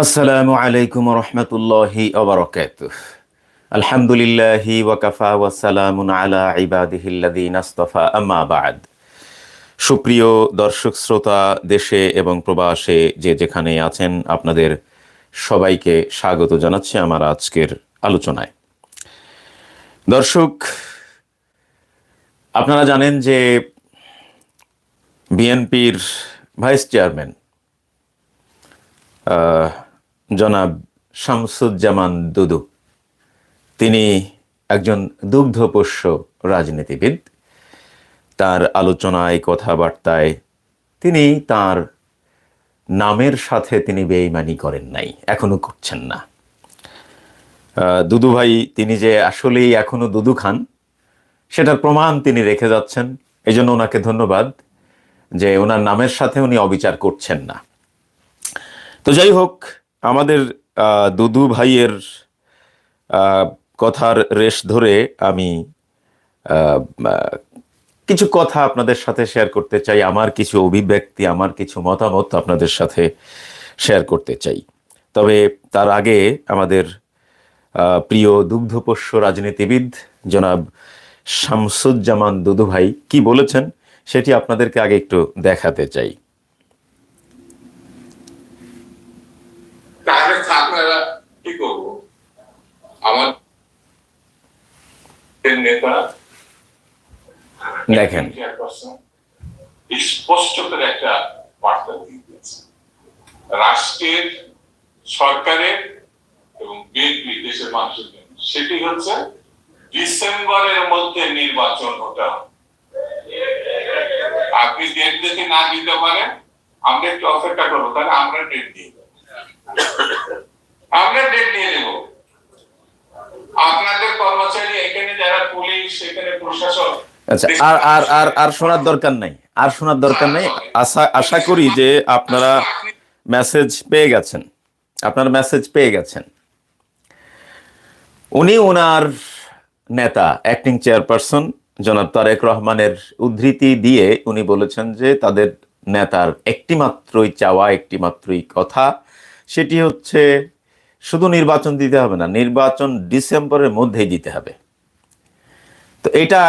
আসসালামু আলাইকুম রহমতুল্লাহি অবরকাত আলহামদুলিল্লাহি ওয়াকাফা ওয়াসালামুন আলা ইবাদিহিল্লাদিন আস্তফা, আম্মা বাদ। সুপ্রিয় দর্শক, শ্রোতা, দেশে এবং প্রবাসে যে যেখানে আছেন, আপনাদের সবাইকে স্বাগত জানাচ্ছি আমার আজকের আলোচনায়। দর্শক, আপনারা জানেন যে বিএনপির ভাইস চেয়ারম্যান জনাব শামসুজ্জামান দুদু। তিনি একজন দুগ্ধপোষ্য রাজনীতিবিদ। তার আলোচনায়, কথাবার্তায় তিনি তার নামের সাথে তিনি বেইমানি করেন নাই, এখনও করছেন না। দুদু ভাই, তিনি যে আসলেই এখনও দুদু খান, সেটার প্রমাণ তিনি রেখে যাচ্ছেন। এই জন্য ওনাকে ধন্যবাদ যে ওনার নামের সাথে উনি অবিচার করছেন না। তো যাই হোক আমাদের দুদু ভাইয়ের কথার রেশ ধরে আমি কিছু কথা আপনাদের সাথে শেয়ার করতে চাই, আমার কিছু অভিব্যক্তি, আমার কিছু মতামত আপনাদের সাথে শেয়ার করতে চাই। তবে তার আগে আমাদের প্রিয় দুগ্ধপোষ্য রাজনীতিবিদ জনাব শামসুজ্জামান দুদু ভাই কি বলেছেন, সেটি আপনাদেরকে আগে একটু দেখাতে চাই তাহলে আপনারা কি করব আমাদের দেখেন। স্পষ্ট করে একটা বার্তা দিয়ে দিয়েছে রাষ্ট্রের, সরকারের এবং বিএনপি দেশের মানুষের জন্য। সেটি হচ্ছে ডিসেম্বরের মধ্যে নির্বাচন হতে আপনি ডেট দেখে না দিতে পারেন, আমরা একটু অপেক্ষা করব, তাহলে আমরা ডেট দিয়ে দেবো। আমরা ডেট দিয়ে দেব। আপনাদের কর্মচারী পুলিশ এখানে প্রশাসন। আচ্ছা আর আর আর আর শোনার দরকার নাই। আর শোনার দরকার নাই। আশা আশা করি যে আপনারা মেসেজ পেয়ে গেছেন। আপনার মেসেজ পেয়ে গেছেন। উনি ওনার নেতা অ্যাক্টিং চেয়ারপারসন জনাব তারেক রহমানের উদ্ধৃতি দিয়ে উনি বলেছেন যে তাদের নেতার একটি মাত্রই চাওয়া একটি মাত্রই কথা। সেটি হচ্ছে শুধু নির্বাচন দিতে হবে না নির্বাচন ডিসেম্বরের মধ্যেই দিতে হবে। তো এটা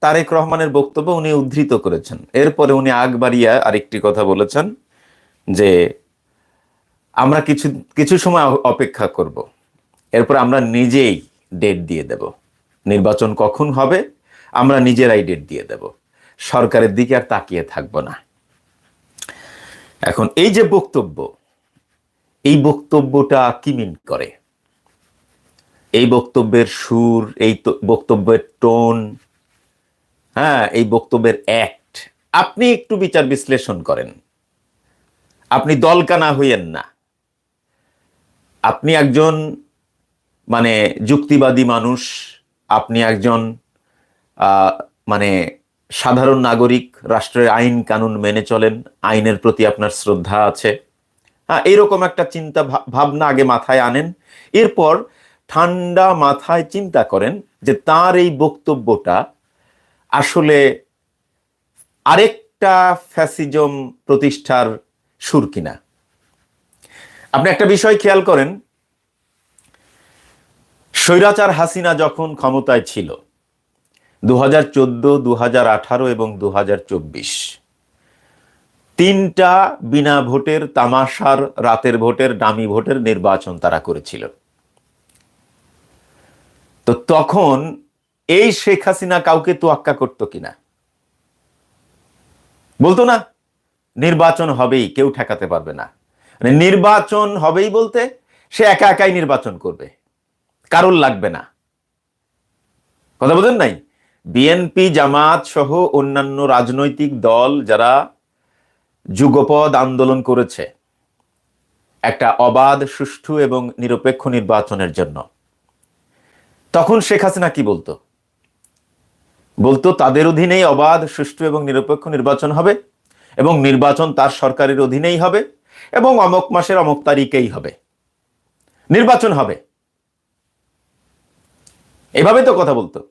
তারেক রহমানের বক্তব্য উনি উদ্ধৃত করেছেন। এরপরে উনি আগ বাড়িয়ে আরেকটি কথা বলেছেন যে, আমরা কিছু কিছু সময় অপেক্ষা করব। এরপর আমরা নিজেই ডেট দিয়ে দেব। নির্বাচন কখন হবে, আমরা নিজেরাই ডেট দিয়ে দেব। সরকারের দিকে আর তাকিয়ে থাকব না। এখন এই যে বক্তব্য, এই বক্তব্যটা কি মিন করে? এই বক্তব্যের সুর, এই বক্তব্যের টোন হ্যাঁ এই বক্তব্যের অ্যাক্ট আপনি একটু বিচার বিশ্লেষণ করেন। আপনি দলকানা হইয়েন না। আপনি একজন মানে যুক্তিবাদী মানুষ, আপনি একজন মানে সাধারণ নাগরিক, রাষ্ট্রের আইন কানুন মেনে চলেন, আইনের প্রতি আপনার শ্রদ্ধা আছে। হ্যাঁ এরকম একটা চিন্তা ভাবনা আগে মাথায় আনেন। এরপর ঠান্ডা মাথায় চিন্তা করেন যে তার এই বক্তব্যটা আসলে আরেকটা ফ্যাসিজম প্রতিষ্ঠার সুর কিনা। আপনি একটা বিষয় খেয়াল করেন, স্বৈরাচার হাসিনা যখন ক্ষমতায় ছিল দু হাজার চোদ্দ দু হাজার আঠারো এবং দু হাজার চব্বিশ, তিনটা বিনা ভোটের তামাশার রাতের ভোটের ডামি ভোটের নির্বাচন তারা করেছিল। তো তখন এই শেখ হাসিনা কাউকে তোয়াক্কা করতো কিনা? বলতো না, নির্বাচন হবেই, কেউ ঠেকাতে পারবে না। মানে নির্বাচন হবেই বলতে সে একা একাই নির্বাচন করবে, কারোর লাগবে না। কথা বলেন নাই? বিএনপি জামাত সহ অন্যান্য রাজনৈতিক দল যারা যুগপদ আন্দোলন করেছে, একটা অবাধ, সুষ্ঠু এবং নিরপেক্ষ নির্বাচনের জন্য। তখন শেখ হাসিনা কি বলতো? বলতো, তাদের অধীনেই অবাধ, সুষ্ঠু এবং নিরপেক্ষ নির্বাচন হবে এবং নির্বাচন তার সরকারের অধীনেই হবে এবং অমক মাসের অমক তারিখেই হবে। নির্বাচন হবে। এভাবে তো কথা বলতো।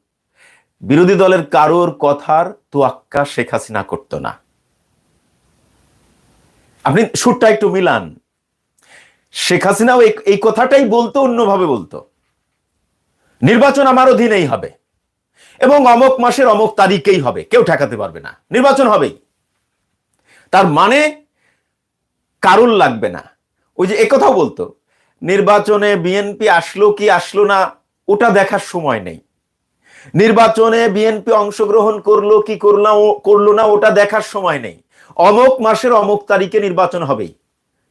বিরোধী দলের কারোর কথার তোয়াক্কা শেখ হাসিনা করতো না। আপনি সুরটা একটু মিলান। শেখ হাসিনাও এই- কথাটাই বলতো, অন্যভাবে বলতো। নির্বাচন আমার অধীনেই হবে। এবং অমক মাসের অমক তারিখেই হবে। কেউ ঠেকাতে পারবে না। নির্বাচন হবেই। তার মানে কারণ লাগবে না। ওই যে একথাও বলতো, নির্বাচনে বিএনপি আসলো কি আসলো না, ওটা দেখার সময় নেই। নির্বাচনে বিএনপি অংশগ্রহণ করল কি করল করল না, ওটা দেখার সময় নেই। অমক মাসের অমক তারিখে নির্বাচন হবেই।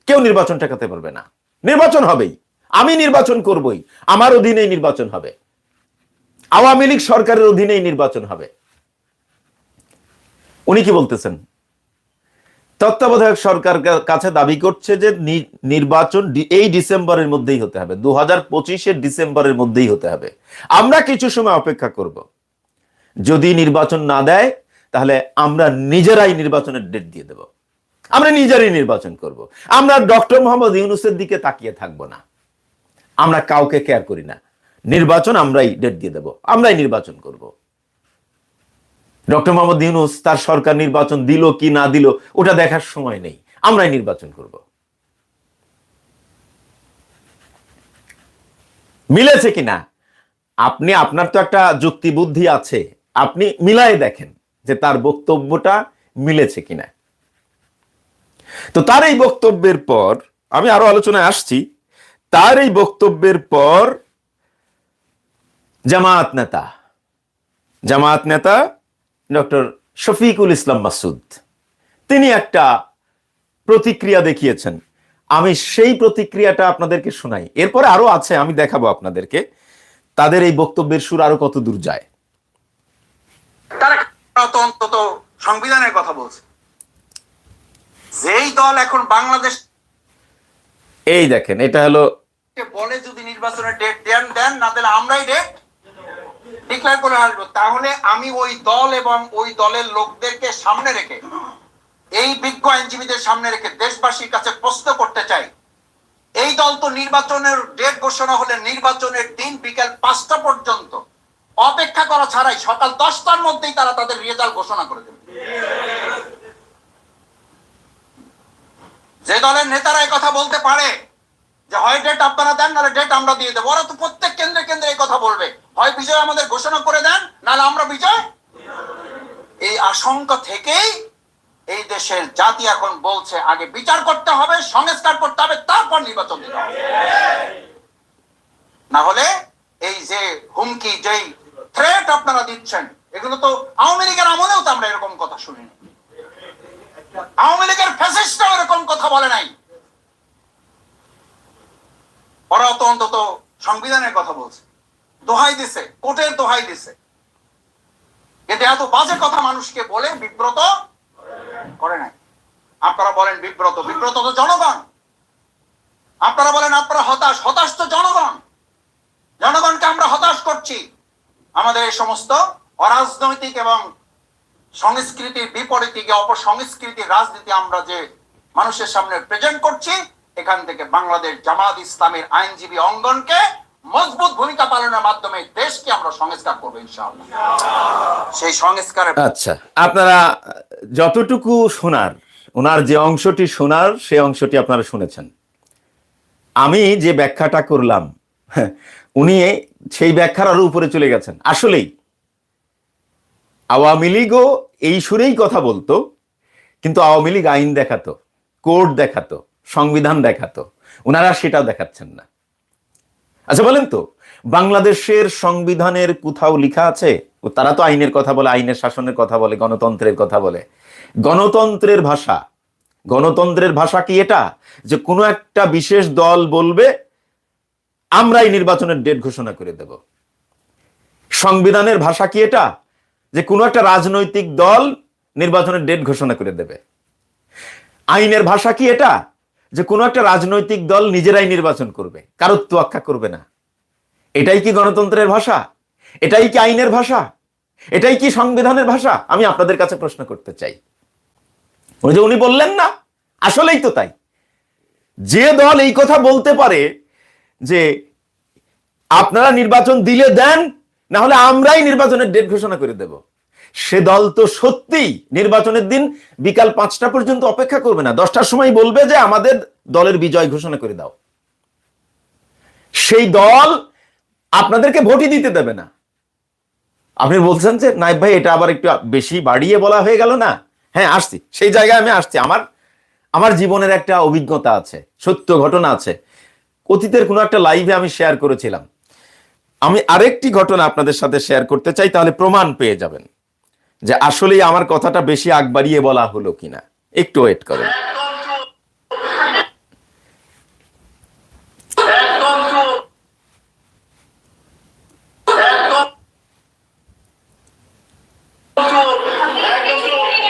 কেউ নির্বাচন ঠেকাতে পারবে না। নির্বাচন হবেই। আমি নির্বাচন করবই, আমার অধীনেই নির্বাচন হবে। আওয়ামী লীগ সরকারের অধীনেই নির্বাচন হবে। উনি কি বলতেছেন? তত্ত্বাবধায়ক সরকার কাছে দাবি করছে যে নির্বাচন এই ডিসেম্বরের মধ্যেই হতে হবে। দু হাজার পঁচিশের ডিসেম্বরের মধ্যেই হতে হবে। আমরা কিছু সময় অপেক্ষা করব। যদি নির্বাচন না দেয়, তাহলে আমরা নিজেরাই নির্বাচনের ডেট দিয়ে দেব। আমরা নিজেরাই নির্বাচন করব। আমরা ডক্টর মোহাম্মদ ইউনুসের দিকে তাকিয়ে থাকব না। আমরা কাউকে কেয়ার করি না। নির্বাচন আমরাই ডেট দিয়ে দেব, আমরাই নির্বাচন করব। ডক্টর মোহাম্মদ ইউনুস তার সরকার নির্বাচন দিল কি না দিল, ওটা দেখার সময় নেই। আমরাই নির্বাচন করব। মিলেছে কিনা আপনি, আপনার তো একটা যুক্তি বুদ্ধি আছে। আপনি মিলাই দেখেন যে তার বক্তব্যটা মিলেছে কিনা তো তার এই বক্তব্যের পর আমি আরও আলোচনায় আসছি। তার এই বক্তব্যের পর জামায়াত নেতা জামায়াত নেতা ডক্টর শফিকুল ইসলাম মাসুদ, তিনি একটা প্রতিক্রিয়া দেখিয়েছেন। আমি সেই প্রতিক্রিয়াটা আপনাদেরকে শোনাই। এরপরে আরও আছে, আমি দেখাবো আপনাদেরকে। তাদের এই বক্তব্যের সুর আরও কত দূর যায়। তারা অন্তত সংবিধানের কথা বলছে। যেই দল এখন বাংলাদেশ এই দেখেন, এটা হলো বলে যদি নির্বাচনের ডেট দেন দেন, না দিলে আমরাই ডেট ডিক্লেয়ার করে আসব। তাহলে আমি ওই দল এবং ওই দলের লোকদেরকে সামনে রেখে, এই বিজ্ঞ আইনজীবীদের সামনে রেখে দেশবাসীর কাছে প্রশ্ন করতে চাই। এই দল তো নির্বাচনের ডেট ঘোষণা হলে নির্বাচনের দিন বিকেল পাঁচটা পর্যন্ত অপেক্ষা করা ছাড়াই সকাল দশটার মধ্যেই তারা তাদের রেজাল্ট ঘোষণা করে দেবে। যে দলের নেতারা কথা বলতে পারে যে হয় ডেট আপনারা দেন, নাহলে ডেট আমরা দিয়ে দেবো। ওরা তো প্রত্যেক কেন্দ্রে কেন্দ্রে এই কথা বলবে। হয় বিজয় আমাদের ঘোষণা করে দেন, নাহলে আমরা বিজয় এই আশঙ্কা থেকেই এই দেশের জাতি এখন বলছে, আগে বিচার করতে হবে, সংস্কার করতে হবে, তারপর নির্বাচন দিতে হবে। না হলে এই যে হুমকি, যেই থ্রেট আপনারা দিচ্ছেন, এগুলো তো আওয়ামী লীগের আমলেও তো আমরা এরকম কথা শুনিনি। আওয়ামী লীগের ফ্যাসিস্টরাও এরকম কথা বলে নাই। ওরা তো অন্তত সংবিধানের কথা বলছে। দোহাই দিছে, কোর্টের দোহাই দিছে। কিন্তু এত বাজে কথা মানুষকে বলে বিব্রত করে নাই। আপনারা বলেন বিব্রত বিব্রত তো জনগণ। আপনারা বলেন আপনারা হতাশ হতাশ তো জনগণ। জনগণকে আমরা হতাশ করছি। আমাদের এই সমস্ত অরাজনৈতিক এবং সংস্কৃতির বিপরীতে গিয়ে অপসংস্কৃতির রাজনীতি আমরা যে মানুষের সামনে প্রেজেন্ট করছি, এখান থেকে বাংলাদেশ জামাত ইসলামের আইনজীবী অঙ্গনকে মজবুত ভূমিকা পালনের মাধ্যমে দেশকে আমরা সংস্কার করব ইনশাআল্লাহ। সেই সংস্কারের আচ্ছা আপনারা যতটুকু শোনার, ওনার যে অংশটি শোনার সেই অংশটি আপনারা শুনেছেন। আমি যে ব্যাখ্যাটা করলাম উনি সেই ব্যাখ্যার আরও উপরে চলে গেছেন। আসলেই আওয়ামী লীগও এই সুরেই কথা বলতো, কিন্তু আওয়ামী লীগ আইন দেখাতো কোর্ট দেখাতো, সংবিধান দেখাতো, ওনারা সেটাও দেখাচ্ছেন না। আচ্ছা বলেন তো, বাংলাদেশের সংবিধানের কোথাও লেখা আছে? তারা তো আইনের কথা বলে, আইনের শাসনের কথা বলে, গণতন্ত্রের কথা বলে। গণতন্ত্রের ভাষা গণতন্ত্রের ভাষা কি এটা? যে কোনো একটা বিশেষ দল বলবে আমরাই নির্বাচনের ডেট ঘোষণা করে দেব। সংবিধানের ভাষা কি এটা? যে কোনো একটা রাজনৈতিক দল নির্বাচনের ডেট ঘোষণা করে দেবে। আইনের ভাষা কি এটা? যে কোনো একটা রাজনৈতিক দল নিজেরাই নির্বাচন করবে কারোর তোয়াক্কা করবে না। এটাই কি গণতন্ত্রের ভাষা? এটাই কি আইনের ভাষা? এটাই কি সংবিধানের ভাষা? আমি আপনাদের কাছে প্রশ্ন করতে চাই। ওই যে উনি বললেন না, আসলেই তো তাই। যে দল এই কথা বলতে পারে যে আপনারা নির্বাচন দিলে দেন না হলে আমরাই নির্বাচনের ডেট ঘোষণা করে দেব। সে দল তো সত্যিই নির্বাচনের দিন বিকাল পাঁচটা পর্যন্ত অপেক্ষা করবে না। দশটার সময় বলবে যে আমাদের দলের বিজয় ঘোষণা করে দাও। সেই দল আপনাদেরকে ভোটই দিতে দেবে না। আপনি বলছেন যে নাইব ভাই, এটা আবার একটু বেশি বাড়িয়ে বলা হয়ে গেল না? হ্যাঁ আসছি। সেই জায়গায় আমি আসছি। আমার আমার জীবনের একটা অভিজ্ঞতা আছে, সত্য ঘটনা আছে। অতীতের কোনো একটা লাইভে আমি শেয়ার করেছিলাম। আমি আরেকটি ঘটনা আপনাদের সাথে শেয়ার করতে চাই, তাহলে প্রমাণ পেয়ে যাবেন যে আসলেই আমার কথাটা বেশি আগ বাড়িয়ে বলা হলো কিনা। একটু ওয়েট করেন।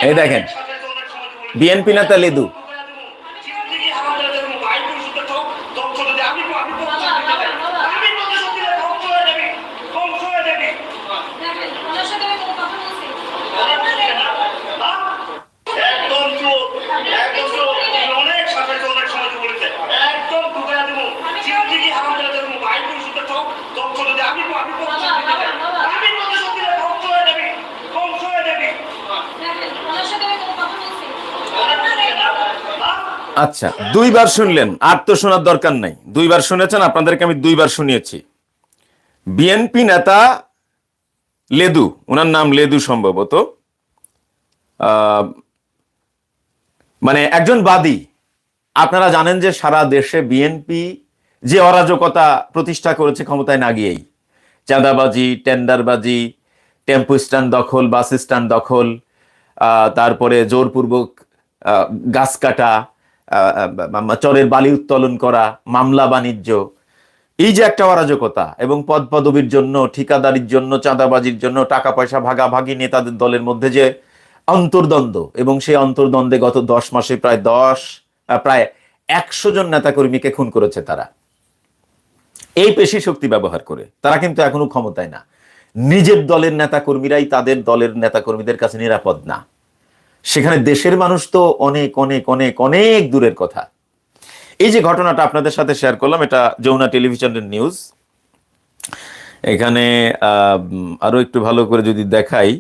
এই দেখেন, বিএনপি নেতা লেদু জিন্দেগি হারাম করে দেবো ভাই পরিশুদ্ধ চোখ ধ্বংস যদি আমি আমি প্রতিশোধ দিতে চাই। আমি প্রতিশোধ দিলে ধ্বংস হয়ে যাবি ধ্বংস হয়ে যাবি দেখেন ওনার সাথে আমি কোনো কথা বলছি একদম চুপ একদম চুপ তুমি অনেক শাসক অনেক সমাজ বলেছে একদম ঢুকে দেবো জিন্দেগি হারাম করে দেবো ভাই পরিশুদ্ধ চোখ ধ্বংস যদি আমি আমি প্রতিশোধ দিতে চাই। আমি প্রতিশোধ দিলে ধ্বংস হয়ে যাবি ধ্বংস হয়ে যাবি দেখেন ওনার সাথে আমি কোনো কথা বলছি আচ্ছা দুইবার শুনলেন, আর তো শোনার দরকার নাই। দুইবার শুনেছেন, আপনাদেরকে আমি দুইবার শুনিয়েছি। বিএনপি নেতা লেদু ওনার নাম লেদু সম্ভবত। মানে একজন বাদী। আপনারা জানেন যে সারা দেশে বিএনপি যে অরাজকতা প্রতিষ্ঠা করেছে ক্ষমতায় না গিয়েই। চাঁদাবাজি, টেন্ডারবাজি, টেম্পো স্ট্যান্ড দখল, বাস স্ট্যান্ড দখল তারপরে জোরপূর্বক গাছ কাটা চরের বালি উত্তোলন করা, মামলা বাণিজ্য। এই যে একটা অরাজকতা এবং পদ পদবীর জন্য, ঠিকাদারির জন্য, চাঁদাবাজির জন্য টাকা পয়সা ভাগাভাগি নেতাদের দলের মধ্যে যে অন্তর্দ্বন্দ্ব এবং সেই অন্তর্দ্বন্দ্বে গত দশ মাসে প্রায় দশ প্রায় একশো জন নেতাকর্মীকে খুন করেছে তারা। এই পেশি শক্তি ব্যবহার করে। তারা কিন্তু এখনও ক্ষমতায় না। নিজের দলের নেতাকর্মীরাই তাদের দলের নেতাকর্মীদের কাছে নিরাপদ না। সেখানে দেশের মানুষ তো অনেক অনেক অনেক অনেক দূরের কথা। এই যে ঘটনাটা আপনাদের সাথে শেয়ার করলাম, এটা যমুনা টেলিভিশনের নিউজ এখানে আরও একটু ভালো করে যদি দেখাই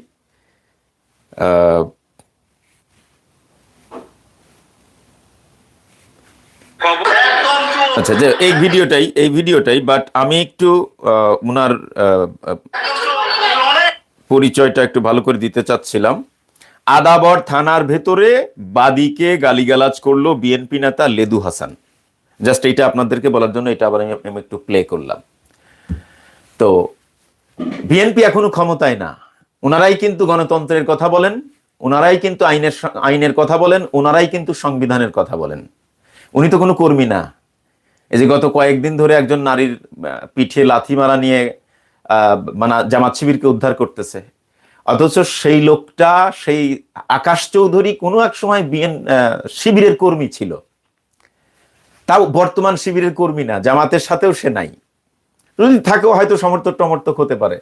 আচ্ছা যে এই ভিডিওটাই এই ভিডিওটাই বাট আমি একটু ওনার পরিচয়টা একটু ভালো করে দিতে চাচ্ছিলাম। আদাবর থানার ভেতরে বাদিকে গালিগালাজ করল বিএনপি নেতা লেদু হাসান। জাস্ট এইটা আপনাদেরকে বলার জন্য এটা আবার আমি একটু প্লে করলাম। তো বিএনপি এখনও ক্ষমতায় না। ওনারাই কিন্তু গণতন্ত্রের কথা বলেন, ওনারাই কিন্তু আইনের আইনের কথা বলেন, ওনারাই কিন্তু সংবিধানের কথা বলেন। উনি তো কোনো কর্মী না। এই যে গত কয়েকদিন ধরে একজন নারীর পিঠে লাথি মারা নিয়ে মানে জামাত শিবিরকে উদ্ধার করতেছে। অথচ সেই লোকটা, সেই আকাশ চৌধুরী কোনো এক সময় বিএন শিবিরের কর্মী ছিল। তাও বর্তমান শিবিরের কর্মী না, জামাতের সাথেও সে নাই। যদি থাকেও হয়তো সমর্থক টমর্থক হতে পারে।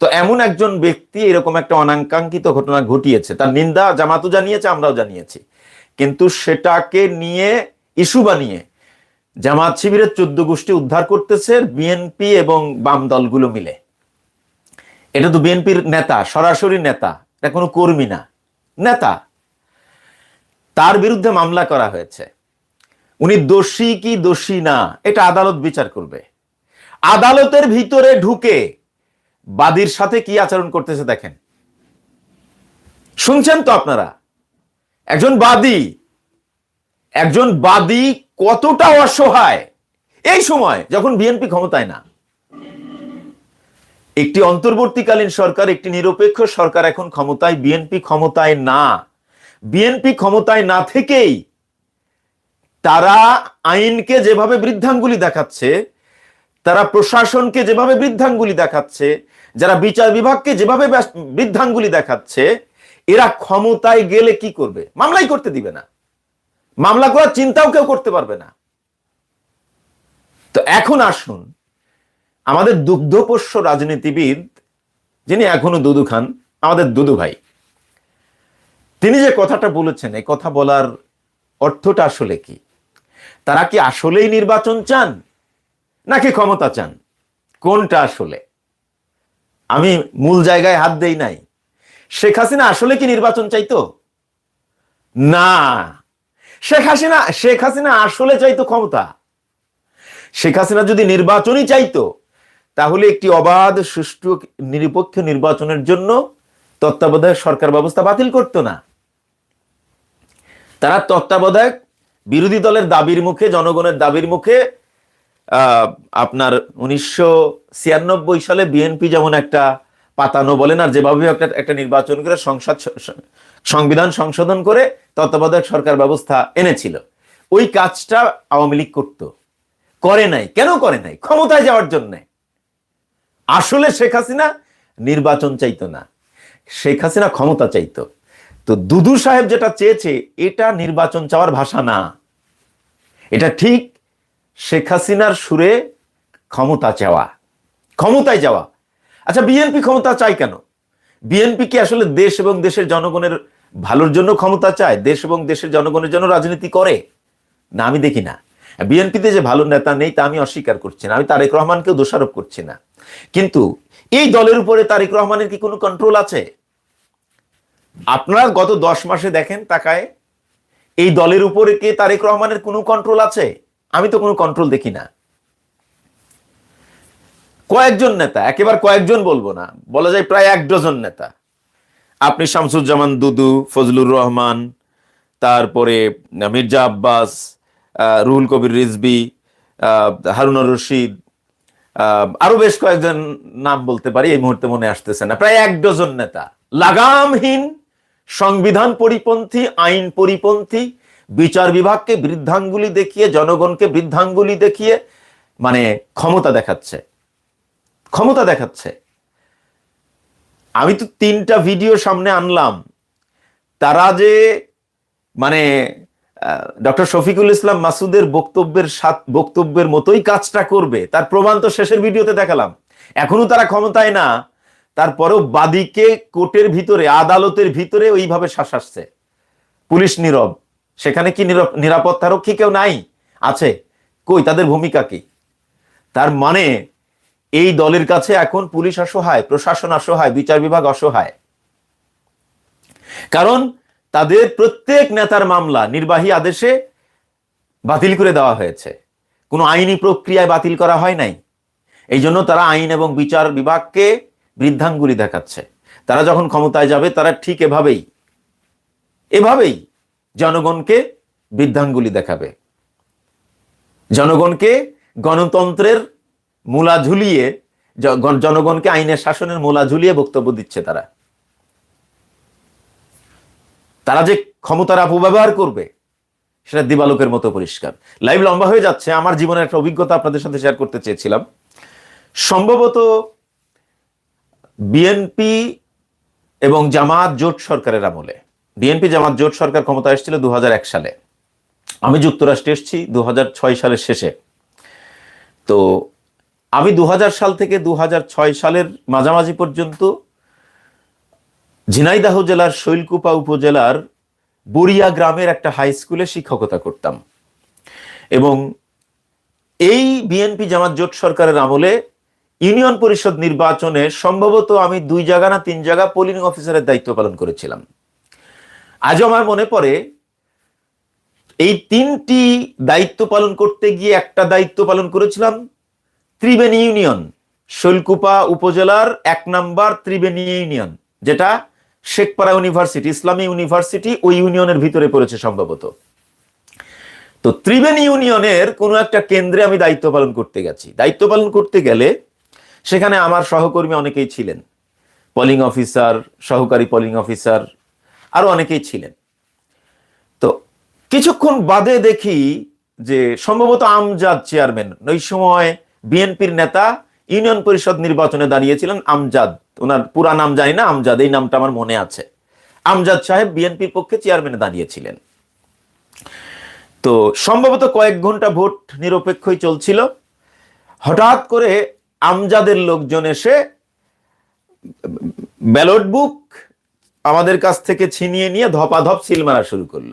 তো এমন একজন ব্যক্তি, এরকম একটা অনাকাঙ্ক্ষিত ঘটনা ঘটিয়েছে। তার নিন্দা জামাতও জানিয়েছে, আমরাও জানিয়েছি। কিন্তু সেটাকে নিয়ে ইস্যু বানিয়ে জামাত শিবিরের চোদ্দ গোষ্ঠী উদ্ধার করতেছে বিএনপি এবং বাম দলগুলো মিলে। এটা তো বিএনপির নেতা, সরাসরি নেতা, এটা কোনো কর্মী না, নেতা। তার বিরুদ্ধে মামলা করা হয়েছে। উনি দোষী কি দোষী না, এটা আদালত বিচার করবে। আদালতের ভিতরে ঢুকে বাদীর সাথে কি আচরণ করতেছে দেখেন। শুনছেন তো আপনারা? একজন বাদী একজন বাদী কতটা অসহায়। এই সময় যখন বিএনপি ক্ষমতায় না একটি অন্তর্বর্তীকালীন সরকার, একটি নিরপেক্ষ সরকার এখন ক্ষমতায়, বিএনপি ক্ষমতায় না। বিএনপি ক্ষমতায় না থেকেই তারা আইনকে যেভাবে বৃদ্ধাঙ্গুলি দেখাচ্ছে, তারা প্রশাসনকে যেভাবে বৃদ্ধাঙ্গুলি দেখাচ্ছে, যারা বিচার বিভাগকে যেভাবে বৃদ্ধাঙ্গুলি দেখাচ্ছে, এরা ক্ষমতায় গেলে কি করবে? মামলাই করতে দিবে না। মামলা করার চিন্তাও কেউ করতে পারবে না। তো এখন আসুন আমাদের দুগ্ধপোষ্য রাজনীতিবিদ যিনি এখনও দুদু খান, আমাদের দুদু ভাই, তিনি যে কথাটা বলেছেন, এই কথা বলার অর্থটা আসলে কি? তারা কি আসলেই নির্বাচন চান, নাকি ক্ষমতা চান? কোনটা আসলে? আমি মূল জায়গায় হাত দেই নাই। শেখ হাসিনা আসলে কি নির্বাচন চাইতো? না। শেখ হাসিনা শেখ হাসিনা আসলে চাইতো ক্ষমতা। শেখ হাসিনা যদি নির্বাচনই চাইতো তাহলে একটি অবাধ, সুষ্ঠু, নিরপেক্ষ নির্বাচনের জন্য তত্ত্বাবধায়ক সরকার ব্যবস্থা বাতিল করতো না। তারা তত্ত্বাবধায়ক, বিরোধী দলের দাবির মুখে, জনগণের দাবির মুখে আপনার উনিশশো ছিয়ানব্বই সালে বিএনপি যেমন একটা পাতানো বলেন আর যেভাবে একটা একটা নির্বাচন করে সংসদ সংবিধান সংশোধন করে তত্ত্বাবধায়ক সরকার ব্যবস্থা এনেছিল। ওই কাজটা আওয়ামী লীগ করতো। করে নাই। কেন করে নাই? ক্ষমতায় যাওয়ার জন্য। আসলে শেখ হাসিনা নির্বাচন চাইতো না। শেখ হাসিনা ক্ষমতা চাইতো। তো দুদু সাহেব যেটা চেয়েছে, এটা নির্বাচন চাওয়ার ভাষা না। এটা ঠিক শেখ হাসিনার সুরে ক্ষমতা চাওয়া। ক্ষমতায় যাওয়া। আচ্ছা বিএনপি ক্ষমতা চায় কেন? বিএনপি কি আসলে দেশ এবং দেশের জনগণের ভালোর জন্য ক্ষমতা চায়? দেশ এবং দেশের জনগণের জন্য রাজনীতি করে? না, আমি দেখি না। বিএনপিতে যে ভালো নেতা নেই, তা আমি অস্বীকার করছি না। আমি তারেক রহমানকেও দোষারোপ করছি না। কিন্তু এই দলের উপরে তারেক রহমানের কি কোনো কন্ট্রোল আছে? আপনারা গত দশ মাসে দেখেন তাকায় এই দলের উপরে কে তারেক রহমানের কোনো কন্ট্রোল আছে? আমি তো কোনো কন্ট্রোল দেখি না। কয়েকজন নেতা একেবারে কয়েকজন বলব না বলা যায় প্রায় এক ডজন নেতা। আপনি শামসুজ্জামান দুদু ফজলুর রহমান তারপরে মির্জা আব্বাস রুহুল কবির রিজবি আহ, হারুনুর রশিদ আরও বেশ কয়েকজন নাম বলতে পারি, এই মুহূর্তে মনে আসতেছে না। প্রায় এক ডজন নেতা। লাগামহীন, সংবিধান পরিপন্থী, আইন পরিপন্থী, বিচার বিভাগকে বৃদ্ধাঙ্গুলি দেখিয়ে, জনগণকে বৃদ্ধাঙ্গুলি দেখিয়ে মানে ক্ষমতা দেখাচ্ছে। ক্ষমতা দেখাচ্ছে। আমি তো তিনটা ভিডিও সামনে আনলাম। তারা যে মানে ডক্টর শফিকুল ইসলাম মাসুদের বক্তব্যের সাথ বক্তব্যের মতোই কাজটা করবে। তার প্রমাণ তো শেষের ভিডিওতে দেখালাম। এখনও তারা ক্ষমতায় না, তারপরেও বাদীকে কোর্টের ভিতরে, আদালতের ভিতরে ওইভাবে শ্বাস আসছে। পুলিশ নীরব। সেখানে কি নিরাপ- নিরাপত্তা রক্ষী কেউ নাই? আছে। কই, তাদের ভূমিকা কি? তার মানে এই দলের কাছে এখন পুলিশ অসহায়, প্রশাসন অসহায়, বিচার বিভাগ অসহায়। কারণ তাদের প্রত্যেক নেতার মামলা নির্বাহী আদেশে বাতিল করে দেওয়া হয়েছে। কোনো আইনি প্রক্রিয়ায় বাতিল করা হয় নাই। এই জন্য তারা আইন এবং বিচার বিভাগকে বৃদ্ধাঙ্গুলি দেখাচ্ছে। তারা যখন ক্ষমতায় যাবে, তারা ঠিক এভাবেই এভাবেই জনগণকে বৃদ্ধাঙ্গুলি দেখাবে। জনগণকে গণতন্ত্রের মূলা ঝুলিয়ে জনগণকে আইনের শাসনের মূলা ঝুলিয়ে বক্তব্য দিচ্ছে তারা। তারা যে ক্ষমতার অপব্যবহার করবে, সেটা দিবালোকের মতো পরিষ্কার। লাইভ লম্বা হয়ে যাচ্ছে, আমার জীবনের একটা অভিজ্ঞতা আপনাদের সাথে শেয়ার করতে চেয়েছিলাম। সম্ভবত বিএনপি এবং জামাত জোট সরকারের আমলে। বিএনপি জামাত জোট সরকার ক্ষমতা এসেছিল দু হাজার এক সালে। আমি যুক্তরাষ্ট্রে এসেছি দু হাজার ছয় সালের শেষে। তো আমি দু হাজার সাল থেকে দু হাজার ছয় সালের মাঝামাঝি পর্যন্ত ঝিনাইদহ জেলার শৈলকুপা উপজেলার বরিয়া গ্রামের একটা হাই স্কুলে শিক্ষকতা করতাম। এবং এই বিএনপি জামাত জোট সরকারের আমলে ইউনিয়ন পরিষদ নির্বাচনে সম্ভবত আমি দুই জায়গা না তিন জায়গা পোলিং অফিসারের দায়িত্ব পালন করেছিলাম। আজও আমার মনে পড়ে, এই তিনটি দায়িত্ব পালন করতে গিয়ে একটা দায়িত্ব পালন করেছিলাম ত্রিবেণী ইউনিয়ন, শৈলকুপা উপজেলার এক নাম্বার ত্রিবেণী ইউনিয়ন, যেটা শেখপাড়া ইউনিভার্সিটি, ইসলামী ইউনিভার্সিটি ওই ইউনিয়নের ভিতরে পড়েছে সম্ভবত। তো ত্রিবেণী ইউনিয়নের কোনো একটা কেন্দ্রে আমি দায়িত্ব পালন করতে গেছি। দায়িত্ব পালন করতে গেলে সেখানে আমার সহকর্মী অনেকেই ছিলেন। পলিং অফিসার সহকারী পলিং অফিসার আরও অনেকেই ছিলেন। তো কিছুক্ষণ বাদে দেখি যে সম্ভবত আমজাদ চেয়ারম্যান ওই সময় বিএনপির নেতা, ইউনিয়ন পরিষদ নির্বাচনে দাঁড়িয়েছিলেন আমজাদ। ওনার পুরা নাম জানি না, আমজাদ, এই নামটা আমার মনে আছে। আমজাদ সাহেব বিএনপির পক্ষে চেয়ারম্যানে দাঁড়িয়েছিলেন। তো সম্ভবত কয়েক ঘণ্টা ভোট নিরপেক্ষই চলছিল। হঠাৎ করে আমজাদের লোকজন এসে ব্যালট বুক আমাদের কাছ থেকে ছিনিয়ে নিয়ে ধপাধপ সিল মারা শুরু করল।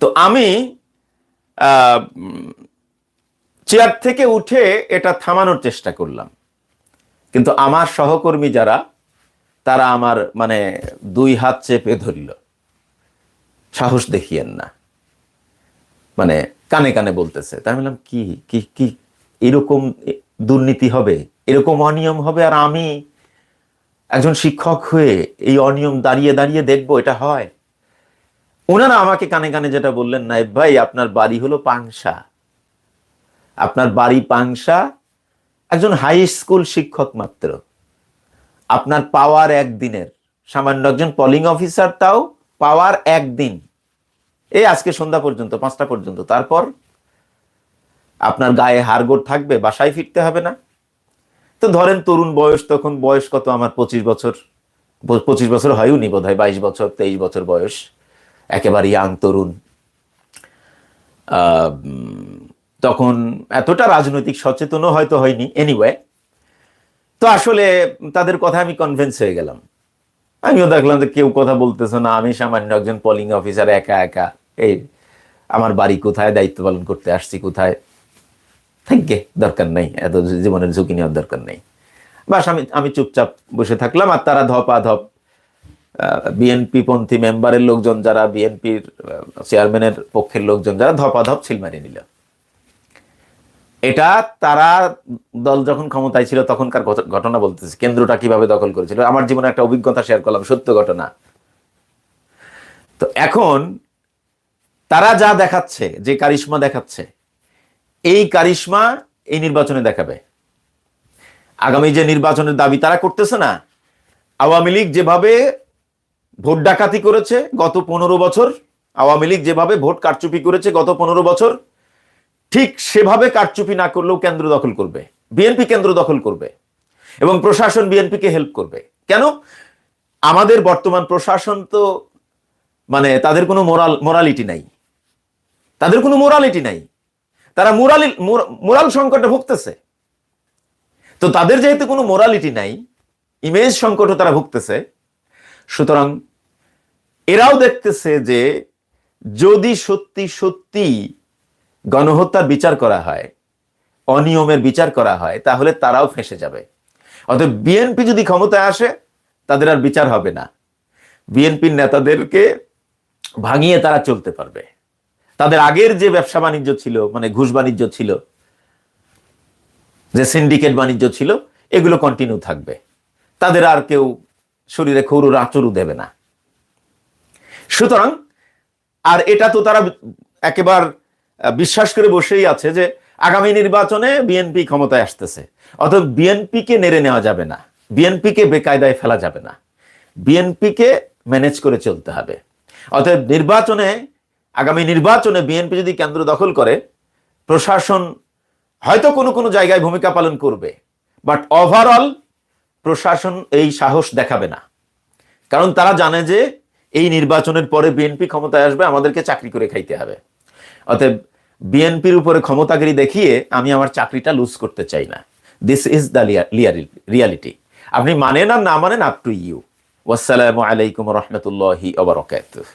তো আমি চেয়ার থেকে উঠে এটা থামানোর চেষ্টা করলাম। কিন্তু আমার সহকর্মী যারা, তারা আমার মানে দুই হাত চেপে ধরল। সাহস দেখিয়েন না। মানে কানে কানে বলতেছে। তাই বললাম, কি কি কি, এরকম দুর্নীতি হবে? এরকম অনিয়ম হবে? আর আমি একজন শিক্ষক হয়ে এই অনিয়ম দাঁড়িয়ে দাঁড়িয়ে দেখব, এটা হয়? ওনারা আমাকে কানে কানে যেটা বললেন নাইব ভাই, আপনার বাড়ি হলো পাংশা। আপনার বাড়ি পাংশা একজন হাই স্কুল শিক্ষক মাত্র। আপনার পাওয়ার একদিনের। সামান্য একজন পলিং অফিসার তাও পাওয়ার একদিন। এই আজকে সন্ধ্যা পর্যন্ত, পাঁচটা পর্যন্ত। তারপর আপনার গায়ে হাড়গোড় থাকবে, বাসায় ফিরতে হবে না। তো ধরেন তরুণ বয়স, তখন বয়স কত? আমার পঁচিশ বছর। পঁচিশ বছর হয়নি বোধ হয় বাইশ বছর, তেইশ বছর বয়স। একেবারে ইয়াং তরুণ। তখন এতটা রাজনৈতিক সচেতনও হয়তো হয়নি এনিওয়ে তো আসলে তাদের কথা আমি কনভিন্স হয়ে গেলাম। আমিও দেখলাম যে কেউ কথা বলতেছে না, আমি সামান্য একজন পলিং অফিসার একা একা। এই, আমার বাড়ি কোথায়? দায়িত্ব পালন করতে আসছি কোথায়? থাকবে দরকার নেই। এত জীবনের ঝুঁকি নেওয়ার দরকার নেই। বাস, আমি আমি চুপচাপ বসে থাকলাম আর তারা ধপা ধপ বিএনপি পন্থী মেম্বারের লোকজন যারা বিএনপির চেয়ারম্যানের পক্ষের লোকজন যারা ধপাধপ ছিল মারিয়ে নিল। এটা তারা দল যখন ক্ষমতায় ছিল, তখনকার ঘট- ঘটনা বলতেছে, কেন্দ্রটা কীভাবে দখল করেছিল। আমার জীবনে একটা অভিজ্ঞতা শেয়ার করলাম, সত্য ঘটনা। তো এখন তারা যা দেখাচ্ছে, যে কারিশমা দেখাচ্ছে, এই কারিশ্মা এই নির্বাচনে দেখাবে। আগামী যে নির্বাচনের দাবি তারা করতেছে না, আওয়ামী লীগ যেভাবে ভোট ডাকাতি করেছে গত পনেরো বছর, আওয়ামী লীগ যেভাবে ভোট কারচুপি করেছে গত পনেরো বছর ঠিক সেভাবে কারচুপি না করলেও কেন্দ্র দখল করবে। বিএনপি কেন্দ্র দখল করবে এবং প্রশাসন বিএনপিকে হেল্প করবে। কেন? আমাদের বর্তমান প্রশাসন তো মানে তাদের কোনো মোরাল মোরালিটি নাই। তাদের কোনো মোরালিটি নাই। তারা মোরালি মোরাল সংকটে ভুগতেছে। তো তাদের যেহেতু কোনো মোরালিটি নাই ইমেজ সংকটও তারা ভুগতেছে, সুতরাং এরাও দেখতেছে যে যদি সত্যি সত্যি গণহত্যার বিচার করা হয়, অনিয়মের বিচার করা হয়, তাহলে তারাও ফেঁসে যাবে। অতএব বিএনপি যদি ক্ষমতায় আসে, তাদের আর বিচার হবে না। বিএনপির নেতাদেরকে ভাঙিয়ে তারা চলতে পারবে। তাদের আগের যে ব্যবসা বাণিজ্য ছিল মানে ঘুষ বাণিজ্য ছিল, যে সিন্ডিকেট বাণিজ্য ছিল, এগুলো কন্টিনিউ থাকবে। তাদের আর কেউ শরীরে খৌরুর আঁচড়ও দেবে না। সুতরাং, আর এটা তো তারা একেবার বিশ্বাস করে বসেই আছে যে আগামী নির্বাচনে বিএনপি ক্ষমতায় আসতেছে। অতএব বিএনপিকে নেড়ে নেওয়া যাবে না। বিএনপিকে বেকায়দায় ফেলা যাবে না। বিএনপিকে ম্যানেজ করে চলতে হবে। অতএব নির্বাচনে, আগামী নির্বাচনে বিএনপি যদি কেন্দ্র দখল করে, প্রশাসন হয়তো কোনো কোনো জায়গায় ভূমিকা পালন করবে বাট ওভারঅল প্রশাসন এই সাহস দেখাবে না। কারণ তারা জানে যে এই নির্বাচনের পরে বিএনপি ক্ষমতায় আসবে, আমাদেরকে চাকরি করে খাইতে হবে। অতএব বিএনপির উপরে ক্ষমতাগিরি দেখিয়ে আমি আমার চাকরিটা লুজ করতে চাই না। দিস ইজ দ্য রিয়ালিটি আপনি মানেন আর না মানেন আপ টু ইউ ওয়াসালামু আলাইকুম রহমতুল্লাহি ওবরাকাতুহ